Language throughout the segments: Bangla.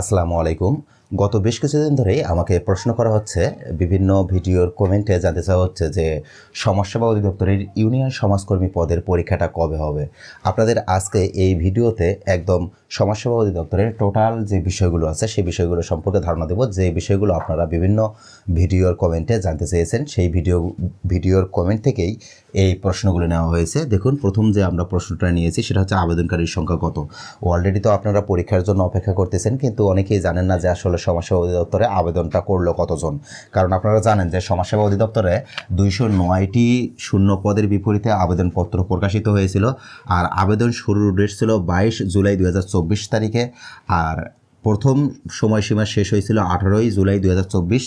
আসসালামু আলাইকুম। গত বেশ কিছুদিন ধরেই আমাকে প্রশ্ন করা হচ্ছে, বিভিন্ন ভিডিওর কমেন্টে জানতে চাওয়া হচ্ছে যে সমাজসেবা অধিদপ্তরের ইউনিয়ন সমাজকর্মী পদের পরীক্ষাটা কবে হবে? আপনাদের আজকে এই ভিডিওতে একদম সমাজসেবা অধিদপ্তরের টোটাল যে বিষয়গুলো আছে, সেই বিষয়গুলো সম্পর্কে ধারণা দেব। যে বিষয়গুলো আপনারা বিভিন্ন ভিডিওর কমেন্টে জানতে চেয়েছেন, সেই ভিডিও, ভিডিওর কমেন্ট থেকেই এই প্রশ্নগুলো নেওয়া হয়েছে। দেখুন, প্রথম যে আমরা প্রশ্নটা নিয়েছি, সেটা হচ্ছে আবেদনকারীর সংখ্যা কত? অলরেডি তো আপনারা পরীক্ষার জন্য অপেক্ষা করতেছেন, কিন্তু অনেকেই জানেন না যে আসলে সমাজসেবা অধিদপ্তরে আবেদনটা করল কতজন? কারণ আপনারা জানেন যে সমাজসেবা অধিদপ্তরে দুইশো নয়টি শূন্য পদের বিপরীতে আবেদনপত্র প্রকাশিত হয়েছিল, আর আবেদন শুরুর ডেট ছিল বাইশ জুলাই দু হাজার চব্বিশ তারিখে, আর প্রথম সময়সীমা শেষ হয়েছিল আঠারোই জুলাই দু হাজার চব্বিশ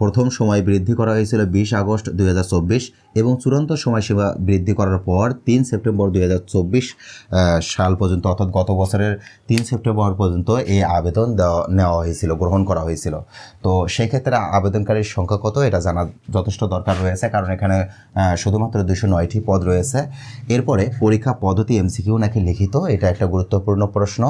প্রথম সময় বৃদ্ধি করা হয়েছিল বিশ আগস্ট দুই হাজার চব্বিশ এবং চূড়ান্ত সময়সীমা বৃদ্ধি করার পর তিন সেপ্টেম্বর দুই হাজার চব্বিশ সাল পর্যন্ত অর্থাৎ গত বছরের তিন সেপ্টেম্বর পর্যন্ত এই আবেদন দেওয়া, নেওয়া হয়েছিল, গ্রহণ করা হয়েছিল। তো সেই ক্ষেত্রে আবেদনকারীর সংখ্যা কত এটা জানা যথেষ্ট দরকার রয়েছে কারণ এখানে শুধুমাত্র দুশো নয়টি পদ রয়েছে। এরপরে পরীক্ষা পদ্ধতি এমসিকিউ নাকি লিখিত? এটা একটা গুরুত্বপূর্ণ প্রশ্ন।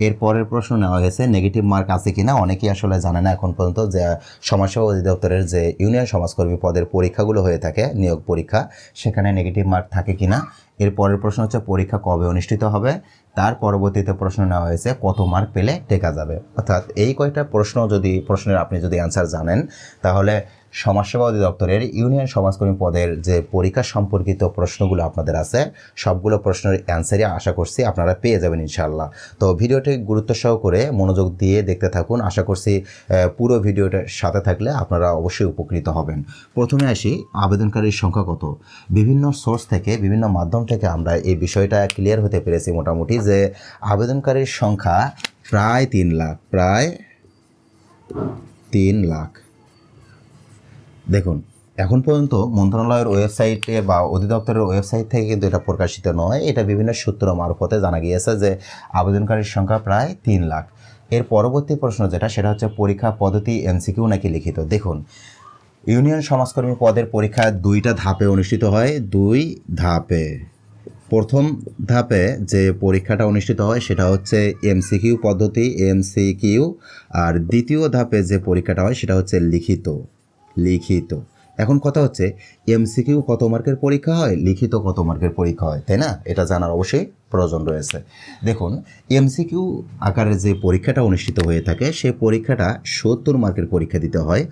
এর পরের প্রশ্ন নেওয়া হয়েছে নেগেটিভ মার্ক আছে কিনা? অনেকেই আসলে জানে না এখন পর্যন্ত যে, সমাজসেবা অধিদপ্তরের যে ইউনিয়ন সমাজকর্মী পদের পরীক্ষাগুলো হয়ে থাকে, নিয়োগ পরীক্ষা, সেখানে নেগেটিভ মার্ক থাকে কিনা? এর পরের প্রশ্ন হচ্ছে, পরীক্ষা কবে অনুষ্ঠিত হবে? তার পরবর্তীতে প্রশ্ন নেওয়া হয়েছে, কত মার্ক পেলে টেকা যাবে? অর্থাৎ এই কয়টা প্রশ্ন যদি, প্রশ্নের আপনি যদি অ্যান্সার জানেন, তাহলে সমাজসেবা অধিদপ্তরের ইউনিয়ন সমাজকর্মী পদের যে পরীক্ষা সম্পর্কিত প্রশ্নগুলো আপনাদের আছে, সবগুলো প্রশ্নের অ্যান্সারই আশা করছি আপনারা পেয়ে যাবেন ইনশাল্লাহ তো ভিডিওটি গুরুত্ব সহ করে মনোযোগ দিয়ে দেখতে থাকুন। আশা করছি পুরো ভিডিওটার সাথে থাকলে আপনারা অবশ্যই উপকৃত হবেন। প্রথমে আসি, আবেদনকারীর সংখ্যা কত? বিভিন্ন সোর্স থেকে, বিভিন্ন মাধ্যম থেকে আমরা এই বিষয়টা ক্লিয়ার হতে পেরেছি মোটামুটি যে আবেদনকারীর সংখ্যা প্রায় তিন লাখ, প্রায় তিন লাখ। দেখুন, এখন পর্যন্ত মন্ত্রণালয়ের ওয়েবসাইটে বা অধিদপ্তরের ওয়েবসাইট থেকে কিন্তু এটা প্রকাশিত নয়। এটা বিভিন্ন সূত্র মারফতে জানা গিয়েছে যে আবেদনকারীর সংখ্যা প্রায় তিন লাখ। এর পরবর্তী প্রশ্ন যেটা, সেটা হচ্ছে পরীক্ষা পদ্ধতি এমসিকিউ নাকি লিখিত? দেখুন, ইউনিয়ন সমাজকর্মী পদের পরীক্ষা দুইটা ধাপে অনুষ্ঠিত হয়, দুই ধাপে। প্রথম ধাপে যে পরীক্ষাটা অনুষ্ঠিত হয়, সেটা হচ্ছে এমসিকিউ পদ্ধতি, এমসিকিউ। আর দ্বিতীয় ধাপে যে পরীক্ষাটা হয়, সেটা হচ্ছে লিখিত। লিখিত। এখন কথা হচ্ছে এমসিকিউ কত মার্কের পরীক্ষা হয়? লিখিত কত মার্কের পরীক্ষা হয়, তাই না? এটা জানার অবশ্যই প্রয়োজন রয়েছে। দেখুন এমসিকিউ আকারে যে পরীক্ষাটা অনুষ্ঠিত হয়ে থাকে সেই পরীক্ষাটা সত্তর মার্কের পরীক্ষা দিতে হয়।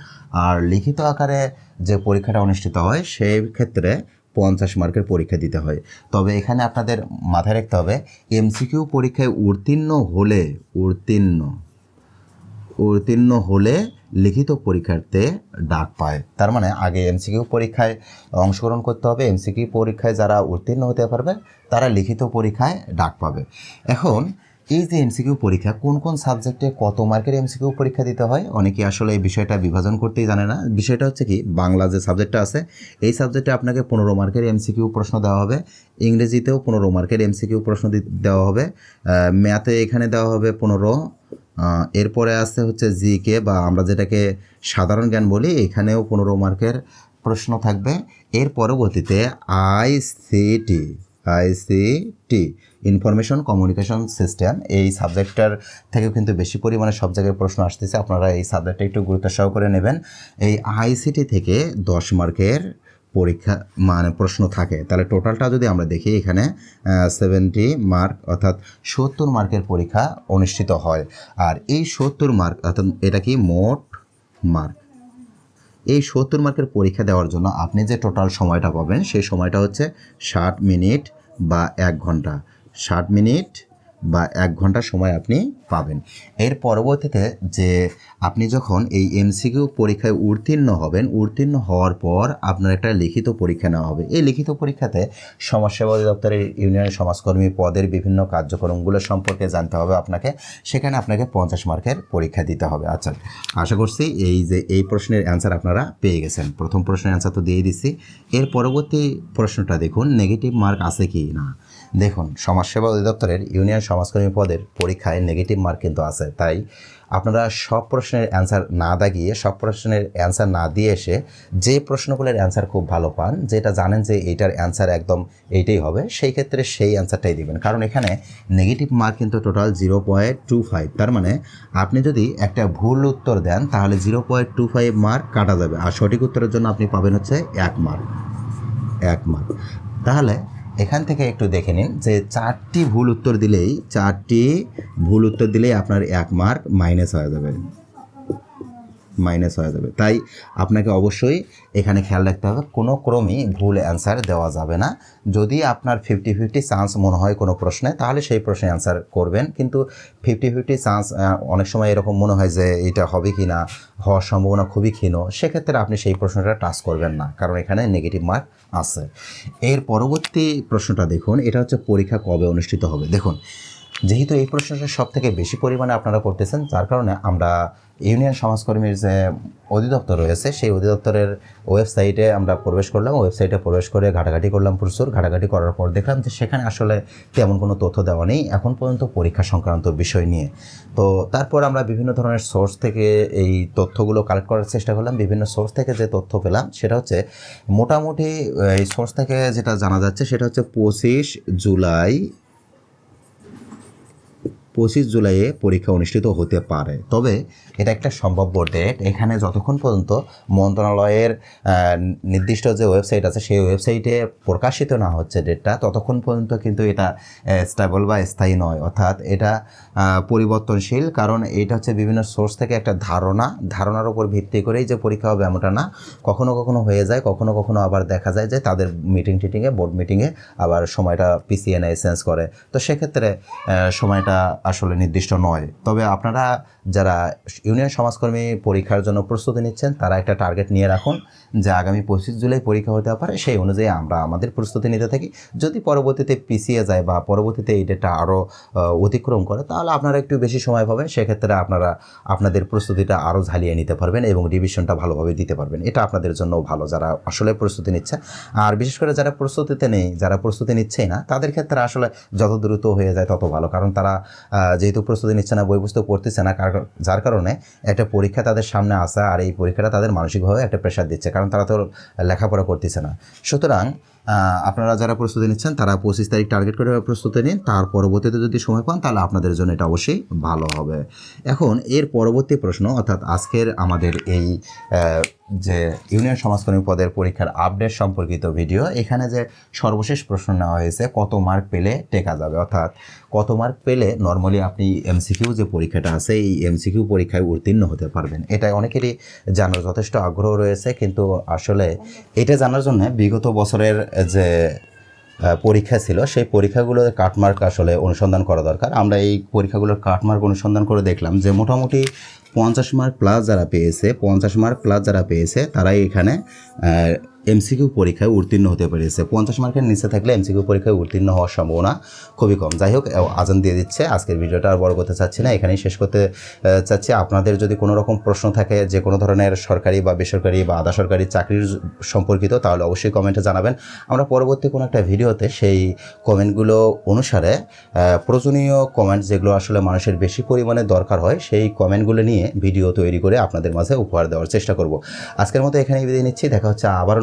আর লিখিত আকারে যে পরীক্ষাটা অনুষ্ঠিত হয় সেই ক্ষেত্রে পঞ্চাশ মার্কের পরীক্ষা দিতে হয়। তবে এখানে আপনাদের মাথায় রাখতে হবে এমসিকিউ পরীক্ষায় উত্তীর্ণ হলে, উত্তীর্ণ উত্তীর্ণ হলে লিখিত পরীক্ষার্থে ডাক পায়। তার মানে আগে এমসিকিউ পরীক্ষায় অংশগ্রহণ করতে হবে, এমসিকিউ পরীক্ষায় যারা উত্তীর্ণ হতে পারবে, তারা লিখিত পরীক্ষায় ডাক পাবে। এখন, এই যে এমসিকিউ পরীক্ষা, কোন কোন সাবজেক্টে কত মার্কের এমসিকিউ পরীক্ষা দিতে হয়? অনেকে আসলে এই বিষয়টা বিভাজন করতেই জানে না। বিষয়টা হচ্ছে কি, বাংলা যে সাবজেক্টটা আছে, এই সাবজেক্টে আপনাকে পনেরো মার্কের এমসিকিউ প্রশ্ন দেওয়া হবে, ইংরেজিতেও পনেরো মার্কের এমসিকিউ প্রশ্ন দেওয়া হবে ম্যাথে এখানে দেওয়া হবে পনেরো এরপরে আসছে হচ্ছে জিকে বা আমরা যেটাকে সাধারণ জ্ঞান বলি, এখানেও পনেরো মার্কের প্রশ্ন থাকবে। এর পরবর্তীতে ICT ICT information communication system এই সাবজেক্টটার থেকেও কিন্তু বেশি পরিমাণে সব জায়গায় প্রশ্ন আসতেছে। আপনারা এই সাবজেক্টটা একটু গুরুত্ব সহকারে নেবেন। এই আইসিটি থেকে দশ মার্কের পরীক্ষা মানে প্রশ্ন থাকে, তাহলে টোটালটা যদি আমরা দেখি এখানে সেভেন্টি মার্ক অর্থাৎ সত্তর মার্কের পরীক্ষা অনুষ্ঠিত হয়। আর এই সত্তর মার্ক অর্থাৎ এটা কি? মোট মার্ক এই সত্তর মার্কের পরীক্ষা দেওয়ার জন্য আপনি যে টোটাল সময়টা পাবেন, সেই সময়টা হচ্ছে ষাট মিনিট বা এক ঘণ্টা। ষাট মিনিট বা এক ঘণ্টা সময় আপনি পাবেন। এর পরবর্তীতে যে আপনি যখন এই এমসিকিউ পরীক্ষায় উত্তীর্ণ হবেন, উত্তীর্ণ হওয়ার পর আপনার একটা লিখিত পরীক্ষা নেওয়া হবে। এই লিখিত পরীক্ষাতে সমাজসেবা অধিদপ্তরের ইউনিয়ন সমাজকর্মী পদের বিভিন্ন কার্যক্রমগুলো সম্পর্কে জানতে হবে আপনাকে। সেখানে আপনাকে পঞ্চাশ মার্কের পরীক্ষা দিতে হবে। আচ্ছা আশা করছি এই যে, এই প্রশ্নের অ্যান্সার আপনারা পেয়ে গেছেন। প্রথম প্রশ্নের অ্যান্সার তো দিয়ে দিচ্ছি এর পরবর্তী প্রশ্নটা দেখুন, নেগেটিভ মার্ক আছে কি না? দেখুন, সমাজসেবা অধিদপ্তরের ইউনিয়ন সমাজকর্মী পদের পরীক্ষায় নেগেটিভ মার্ক কিন্তু আছে। তাই আপনারা সব প্রশ্নের অ্যান্সার না দাগিয়ে, সব প্রশ্নের অ্যান্সার না দিয়ে এসে যে প্রশ্নগুলোর অ্যান্সার খুব ভালো পান, যেটা জানেন যে এইটার অ্যান্সার একদম এইটাই হবে, সেই ক্ষেত্রে সেই অ্যান্সারটাই দিবেন। কারণ এখানে নেগেটিভ মার্ক কিন্তু total zero point two five. তার মানে আপনি যদি একটা ভুল উত্তর দেন, তাহলে zero point two five mark কাটা যাবে। আর সঠিক উত্তরের জন্য আপনি পাবেন হচ্ছে এক মার্ক। এক মার্ক। তাহলে এখান থেকে একটু দেখে নিন যে চারটি ভুল উত্তর দিলেই, চারটি ভুল উত্তর দিলেই আপনার এক মার্ক মাইনাস হয়ে যাবে। মাইনাস হয়ে যাবে। তাই আপনাকে অবশ্যই এখানে খেয়াল রাখতে হবে, কোনো ক্রমেই ভুল অ্যান্সার দেওয়া যাবে না। যদি আপনার ফিফটি ফিফটি চান্স মনে হয় কোনো প্রশ্নে, তাহলে সেই প্রশ্নে অ্যান্সার করবেন। কিন্তু ফিফটি ফিফটি চান্স অনেক সময় এরকম মনে হয় যে এটা হবে কি না, হওয়ার সম্ভাবনা খুবই ক্ষীণ। সেক্ষেত্রে আপনি সেই প্রশ্নটা টাচ করবেন না, কারণ এখানে নেগেটিভ মার্ক আছে। এর পরবর্তী প্রশ্নটা দেখুন, এটা হচ্ছে পরীক্ষা কবে অনুষ্ঠিত হবে? দেখুন যেহেতু এই প্রশ্নটা সব থেকে বেশি পরিমাণে আপনারা করতেছেন, যার কারণে আমরা ইউনিয়ন সমাজকর্মীর যে অধিদপ্তর রয়েছে, সেই অধিদপ্তরের ওয়েবসাইটে আমরা প্রবেশ করলাম। ওয়েবসাইটে প্রবেশ করে ঘাটাঘাটি করলাম প্রচুর। ঘাটাঘাটি করার পর দেখলাম যে সেখানে আসলে তেমন কোনো তথ্য দেওয়া নেই। এখন পর্যন্ত পরীক্ষা সংক্রান্ত বিষয় নিয়ে। তো তারপর আমরা বিভিন্ন ধরনের সোর্স থেকে এই তথ্যগুলো কালেক্ট করার চেষ্টা করলাম। বিভিন্ন সোর্স থেকে যে তথ্য পেলাম, সেটা হচ্ছে মোটামুটি, এই সোর্স থেকে যেটা জানা যাচ্ছে, সেটা হচ্ছে পঁচিশ জুলাই পঁচিশ জুলাইয়ে পরীক্ষা অনুষ্ঠিত হতে পারে। তবে এটা একটা সম্ভাব্য ডেট এখানে যতক্ষণ পর্যন্ত মন্ত্রণালয়ের নির্দিষ্ট যে ওয়েবসাইট আছে, সেই ওয়েবসাইটে প্রকাশিত না হচ্ছে ডেটটা ততক্ষণ পর্যন্ত কিন্তু এটা স্টেবল বা স্থায়ী নয়। অর্থাৎ এটা পরিবর্তনশীল, কারণ এটা হচ্ছে বিভিন্ন সোর্স থেকে একটা ধারণা। ধারণার উপর ভিত্তি করেই যে পরীক্ষা হবে এমনটা না। কখনো কখনো হয়ে যায়, কখনো কখনো আবার দেখা যায় যে তাদের মিটিং টিটিংয়ে বোর্ড মিটিংয়ে আবার সময়টা পিছিয়ে নেয় চেঞ্জ করে। তো সেক্ষেত্রে সময়টা আসলে নির্দিষ্ট নয়। তবে আপনারা যারা ইউনিয়ন সমাজকর্মী পরীক্ষার জন্য প্রস্তুতি নিচ্ছেন, তারা একটা টার্গেট নিয়ে রাখুন যে আগামী পঁচিশ জুলাই পরীক্ষা হতে পারে, সেই অনুযায়ী আমরা আমাদের প্রস্তুতি নিতে থাকি। যদি পরবর্তীতে পিছিয়ে যায় বা পরবর্তীতে এই ডেটটা আরও অতিক্রম করে, তাহলে আপনারা একটু বেশি সময় পাবেন। সেক্ষেত্রে আপনারা আপনাদের প্রস্তুতিটা আরও ঝালিয়ে নিতে পারবেন এবং রিভিশনটা ভালোভাবে দিতে পারবেন। এটা আপনাদের জন্য ভালো যারা আসলে প্রস্তুতি নিচ্ছে। আর বিশেষ করে যারা প্রস্তুতিতে নেই, যারা প্রস্তুতি নিচ্ছেই না, তাদের ক্ষেত্রে আসলে যত দ্রুত হয়ে যায় তত ভালো। কারণ তারা যেহেতু প্রস্তুতি নিচ্ছে না, বই পুস্তক পড়তেছে না যার কারণে একটা পরীক্ষা তাদের সামনে আসা আর এই পরীক্ষাটা তাদের মানসিকভাবে একটা প্রেশার দিচ্ছে, কারণ তারা তো লেখাপড়া করতেছে না। সুতরাং আপনারা যারা প্রস্তুতি নিচ্ছেন, তারা পঁচিশ তারিখ টার্গেট করে প্রস্তুতি নিন। তার পরবর্তীতে যদি সময় পান, তাহলে আপনাদের জন্য এটা অবশ্যই ভালো হবে। এখন, এর পরবর্তী প্রশ্ন, অর্থাৎ আজকের আমাদের এই যে ইউনিয়ন সমাজকর্মী পদের পরীক্ষার আপডেট সম্পর্কিত ভিডিও এখানে যে সর্বশেষ প্রশ্ন নেওয়া হয়েছে, কত মার্ক পেলে টেকা যাবে? অর্থাৎ কত মার্ক পেলে নর্মালি আপনি এমসিকিউ যে পরীক্ষাটা আছে, এই এমসিকিউ পরীক্ষায় উত্তীর্ণ হতে পারবেন? এটা অনেকেরই জানার যথেষ্ট আগ্রহ রয়েছে, কিন্তু আসলে এটা জানার জন্য বিগত বছরের যে পরীক্ষা ছিল, সেই পরীক্ষাগুলোর কাটমার্ক আসলে অনুসন্ধান করা দরকার। আমরা এই পরীক্ষাগুলোর কাটমার্ক অনুসন্ধান করে দেখলাম যে, মোটামুটি পঞ্চাশ মার্ক প্লাস যারা পেয়েছে, পঞ্চাশ মার্ক প্লাস যারা পেয়েছে, তারাই এখানে এমসিকিউ পরীক্ষায় উত্তীর্ণ হতে পেরেছে। পঞ্চাশ মার্কের নিচে থাকলে এমসিকিউ পরীক্ষায় উত্তীর্ণ হওয়ার সম্ভাবনা খুবই কম। যাই হোক আজান দিয়ে দিচ্ছে। আজকের ভিডিওটা আর বড় করতে চাচ্ছি না। এখানেই শেষ করতে চাচ্ছি। আপনাদের যদি কোনো রকম প্রশ্ন থাকে, যে কোনো ধরনের সরকারি বা বেসরকারি বা আধা সরকারি চাকরির সম্পর্কিত, তাহলে অবশ্যই কমেন্টে জানাবেন। আমরা পরবর্তী কোনো একটা ভিডিওতে সেই কমেন্টগুলো অনুসারে প্রয়োজনীয় কমেন্ট যেগুলো আসলে মানুষের বেশি পরিমাণে দরকার হয়, সেই কমেন্টগুলো নিয়ে ভিডিও তৈরি করে আপনাদের মাঝে উপহার দেওয়ার চেষ্টা করব। আজকের মতো এখানেই বিদায় নিচ্ছি। দেখা হচ্ছে আবারও